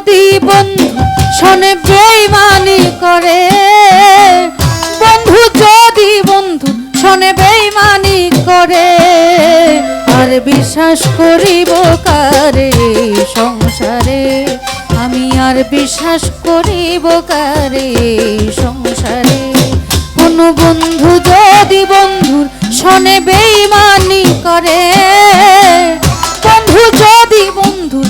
যদি বন্ধু শোনে বেইমানি করে, বন্ধু যদি বন্ধু শোনে বেইমানি করে, আর বিশ্বাস করিব কারে সংসারে? আমি আর বিশ্বাস করিব কারে সংসারে? কোন বন্ধু যদি বন্ধুর শোনে বেইমানি করে, বন্ধু যদি বন্ধু শোনে বেইমানি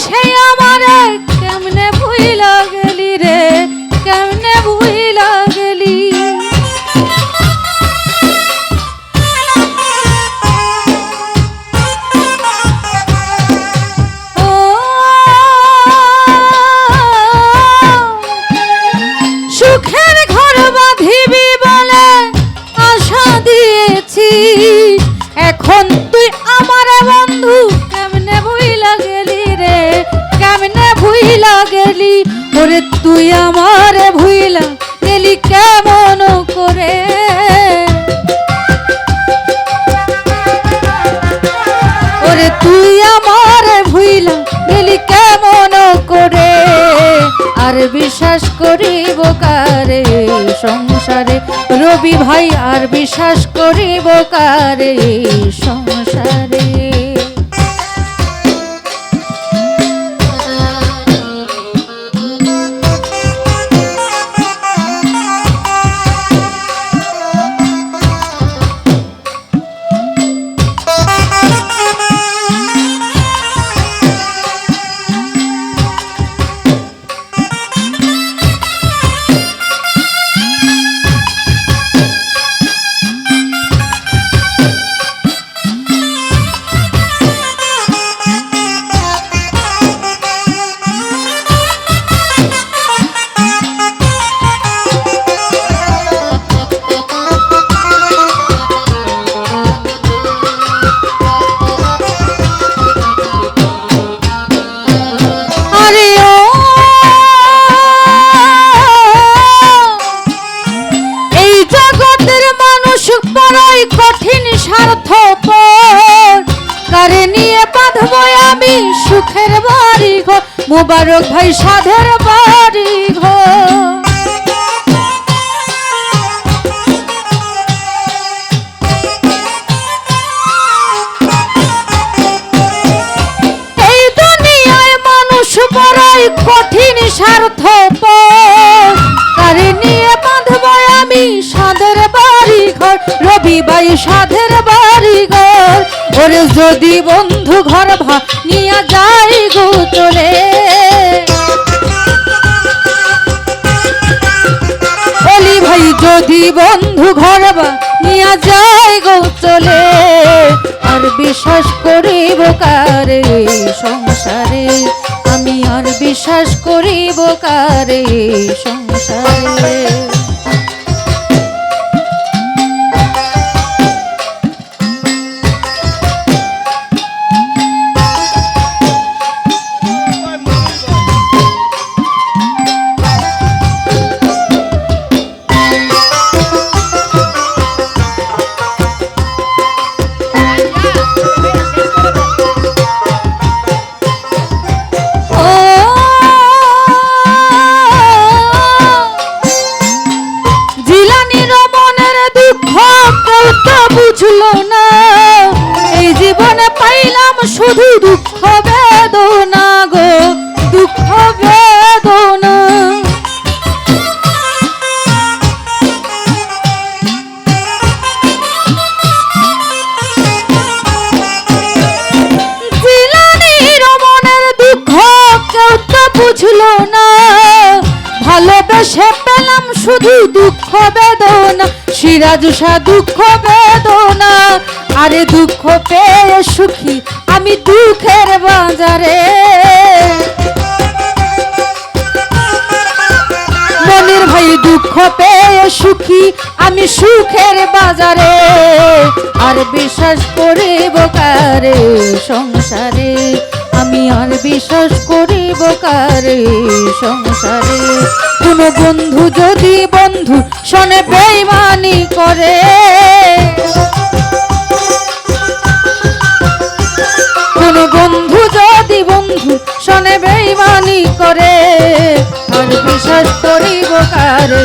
সেই আমারে ভুইলা গেলি, ওরে তুই আমার ভুইলা গেলি কেমন করে? ওরে তুই আমার ভুইলা গেলি কেমন করে? আর বিশ্বাস করিব কারে সংসারে? রবি ভাই, আর বিশ্বাস করিব কারে সংসারে? মুবারক ভাই, সাধের বাড়ি ঘর। এই দুনিয়ায় মানুষ বড়ই কঠিন স্বার্থ কারে নিয়ে বাঁধব আমি সাধের বাড়ি ঘর? রবিবাই সাধের বাড়ি ঘর যদি বন্ধু ঘর ভা নিয়ে যাই গো তোরে বলি ভাই, যদি বন্ধু ঘর নিয়া যায় গো চলে, আর বিশ্বাস করিব কারে সংসারে? আমি আর বিশ্বাস করিব কারে সংসারে? শুধু দুঃখ বেদনা সিরাজুষা দুঃখ বেদনা। আরে দুঃখ পেয়ে সুখী আমি দুঃখের বাজারে। মনের ভাই দুঃখ পেয়ে সুখী আমি সুখের বাজারে। আর বিশ্বাস কারে সংসারে? আমি আর বিশ্বাস করিব কারে সংসারে? কোন বন্ধু যদি বন্ধু শোনে বেইমানি করে? কোন বন্ধু যদি বন্ধু শোনে বেইমানি করে? আর বিশ্বাস করিব কারে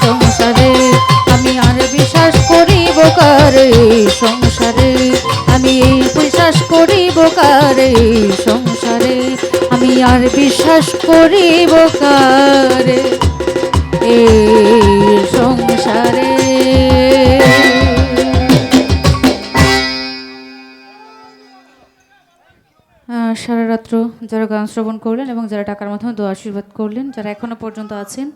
সংসারে? আমি আর বিশ্বাস করিব কারে সংসারে? আমি বিশ্বাস করিব কারে বিশ্বাস করিব কারে, এই সংসারে। সারা রাত্র যারা গান শ্রবণ করলেন এবং যারা টাকার মাধ্যমে দোয়া আশীর্বাদ করলেন, যারা এখনও পর্যন্ত আছেন